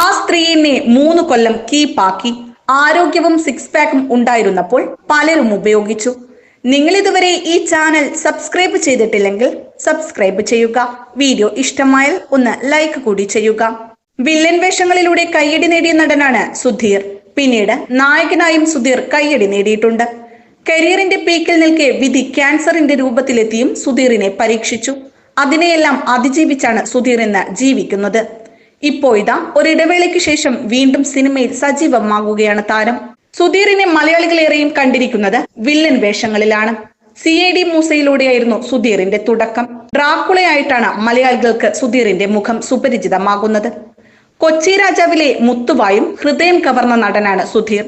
ആ സ്ത്രീനെ മൂന്ന് കൊല്ലം കീപ്പാക്കി ആരോഗ്യവും സിക്സ് പാക്കും ഉണ്ടായിരുന്നപ്പോൾ പലരും ഉപയോഗിച്ചു. നിങ്ങൾ ഇതുവരെ ഈ ചാനൽ സബ്സ്ക്രൈബ് ചെയ്തിട്ടില്ലെങ്കിൽ സബ്സ്ക്രൈബ് ചെയ്യുക. വീഡിയോ ഇഷ്ടമായാൽ ഒന്ന് ലൈക്ക് കൂടി ചെയ്യുക. വില്ലൻ വേഷങ്ങളിലൂടെ കയ്യടി നേടിയ നടനാണ് സുധീർ. പിന്നീട് നായകനായും സുധീർ കയ്യടി നേടിയിട്ടുണ്ട്. കരിയറിന്റെ പീക്കിൽ നിൽക്കെ വിധി ക്യാൻസറിന്റെ രൂപത്തിലെത്തിയും സുധീറിനെ പരീക്ഷിച്ചു. അതിനെയെല്ലാം അതിജീവിച്ചാണ് സുധീർ ഇന്ന് ജീവിക്കുന്നത്. ഇപ്പോഴിതാ ഒരിടവേളയ്ക്ക് ശേഷം വീണ്ടും സിനിമയിൽ സജീവമാകുകയാണ് താരം. സുധീറിനെ മലയാളികളേറെയും കണ്ടിരിക്കുന്നത് വില്ലൻ വേഷങ്ങളിലാണ്. സി ഐ ഡി മൂസയിലൂടെയായിരുന്നു സുധീറിന്റെ തുടക്കം. ഡ്രാക്കുളയായിട്ടാണ് മലയാളികൾക്ക് സുധീറിന്റെ മുഖം സുപരിചിതമാകുന്നത്. കൊച്ചി രാജാവിലെ മുത്തുവായും ഹൃദയം കവർന്ന നടനാണ് സുധീർ.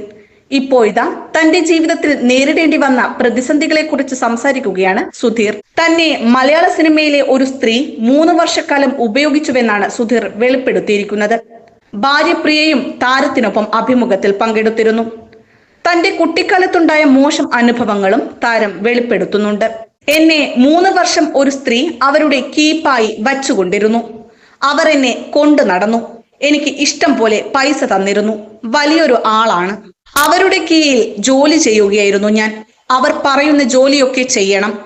ഇപ്പോഴിതാ തന്റെ ജീവിതത്തിൽ നേരിടേണ്ടി വന്ന പ്രതിസന്ധികളെ കുറിച്ച് സംസാരിക്കുകയാണ് സുധീർ. തന്നെ മലയാള സിനിമയിലെ ഒരു സ്ത്രീ മൂന്ന് വർഷക്കാലം ഉപയോഗിച്ചുവെന്നാണ് സുധീർ വെളിപ്പെടുത്തിയിരിക്കുന്നത്. ഭാര്യ പ്രിയയും താരത്തിനൊപ്പം അഭിമുഖത്തിൽ പങ്കെടുത്തിരുന്നു. തന്റെ കുട്ടിക്കാലത്തുണ്ടായ മോശം അനുഭവങ്ങളും താരം വെളിപ്പെടുത്തുന്നുണ്ട്. എന്നെ മൂന്ന് വർഷം ഒരു സ്ത്രീ അവരുടെ കീപ്പായി വച്ചുകൊണ്ടിരുന്നു. അവർ എന്നെ കൊണ്ടു നടന്നു എനിക്ക് ഇഷ്ടം പോലെ പൈസ തന്നിരുന്നു. വലിയൊരു ആളാണ്. അവരുടെ കീഴിൽ ജോലി ചെയ്യുകയായിരുന്നു ഞാൻ. അവർ പറയുന്ന ജോലിയൊക്കെ ചെയ്യണം.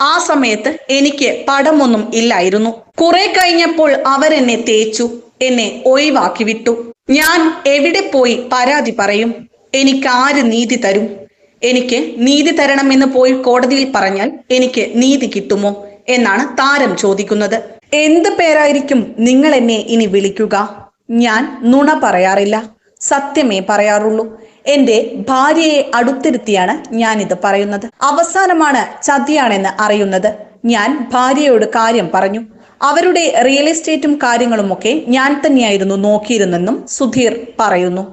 ആ സമയത്ത് എനിക്ക് പടമൊന്നും ഇല്ലായിരുന്നു. കുറെ കഴിഞ്ഞപ്പോൾ അവരെന്നെ തേച്ചു. എന്നെ ഒഴിവാക്കി വിട്ടു. ഞാൻ എവിടെ പോയി പരാതി പറയും. എനിക്ക് ആര് നീതി തരും? എനിക്ക് നീതി തരണമെന്ന് പോയി കോടതിയിൽ പറഞ്ഞാൽ എനിക്ക് നീതി കിട്ടുമോ? എന്നാണ് താരം ചോദിക്കുന്നത്. എന്ത് പേരായിരിക്കും നിങ്ങൾ എന്നെ ഇനി വിളിക്കുക? ഞാൻ നുണ പറയാറില്ല. സത്യമേ പറയാറുള്ളൂ. എന്റെ ഭാര്യയെ അടുത്തിരുത്തിയാണ് ഞാനിത് പറയുന്നത്. അവസാനമാണ് ചതിയാണെന്ന് അറിയുന്നത്. ഞാൻ ഭാര്യയോട് കാര്യം പറഞ്ഞു. അവരുടെ റിയൽ എസ്റ്റേറ്റും കാര്യങ്ങളുമൊക്കെ ഞാൻ തന്നെയായിരുന്നു നോക്കിയിരുന്നെന്നും സുധീർ പറയുന്നു.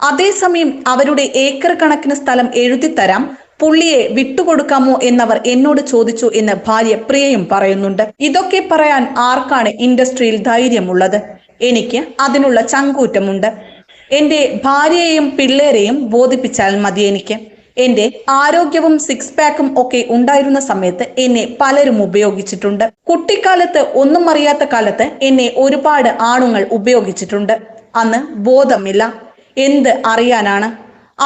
അതേസമയം അവരുടെ ഏക്കർ കണക്കിന് സ്ഥലം എഴുതിത്തരാം. പുള്ളിയെ വിട്ടുകൊടുക്കാമോ എന്നവർ എന്നോട് ചോദിച്ചു എന്ന് ഭാര്യ പ്രിയയും പറയുന്നുണ്ട്. ഇതൊക്കെ പറയാൻ ആർക്കാണ് ഇൻഡസ്ട്രിയിൽ ധൈര്യമുള്ളത്? എനിക്ക് അതിനുള്ള ചങ്കൂറ്റമുണ്ട്. എന്റെ ഭാര്യയെയും പിള്ളേരെയും ബോധിപ്പിച്ചാൽ മതി എനിക്ക്. എന്റെ ആരോഗ്യവും സിക്സ് പാക്കും ഒക്കെ ഉണ്ടായിരുന്ന സമയത്ത് എന്നെ പലരും ഉപയോഗിച്ചിട്ടുണ്ട്. കുട്ടിക്കാലത്ത് ഒന്നും അറിയാത്ത കാലത്ത് എന്നെ ഒരുപാട് ആണുങ്ങൾ ഉപയോഗിച്ചിട്ടുണ്ട്. അന്ന് ബോധമില്ല. എന്ത് അറിയാനാണ്?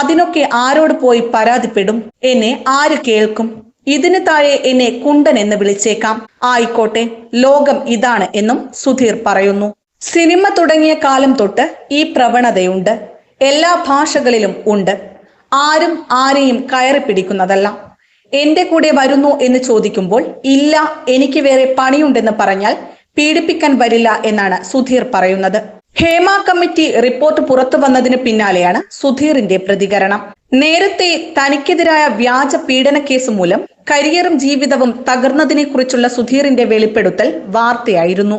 അതിനൊക്കെ ആരോട് പോയി പരാതിപ്പെടും? എന്നെ ആര് കേൾക്കും? ഇതിന് താഴെ എന്നെ കുണ്ടൻ എന്ന് വിളിച്ചേക്കാം. ആയിക്കോട്ടെ ലോകം ഇതാണ് എന്നും സുധീർ പറയുന്നു. സിനിമ തുടങ്ങിയ കാലം തൊട്ട് ഈ പ്രവണതയുണ്ട്. എല്ലാ ഭാഷകളിലും ഉണ്ട്. ആരും ആരെയും കയറി പിടിക്കുന്നതല്ല. എന്റെ കൂടെ വരുന്നു എന്ന് ചോദിക്കുമ്പോൾ ഇല്ല എനിക്ക് വേറെ പണിയുണ്ടെന്ന് പറഞ്ഞാൽ പീഡിപ്പിക്കാൻ വരില്ല എന്നാണ് സുധീർ പറയുന്നത്. ഹേമ കമ്മിറ്റി റിപ്പോർട്ട് പുറത്തു വന്നതിന് പിന്നാലെയാണ് സുധീറിന്റെ പ്രതികരണം. നേരത്തെ തനിക്കെതിരായ വ്യാജ പീഡന കേസ് മൂലം കരിയറും ജീവിതവും തകർന്നതിനെ കുറിച്ചുള്ള സുധീറിന്റെ വെളിപ്പെടുത്തൽ വാർത്തയായിരുന്നു.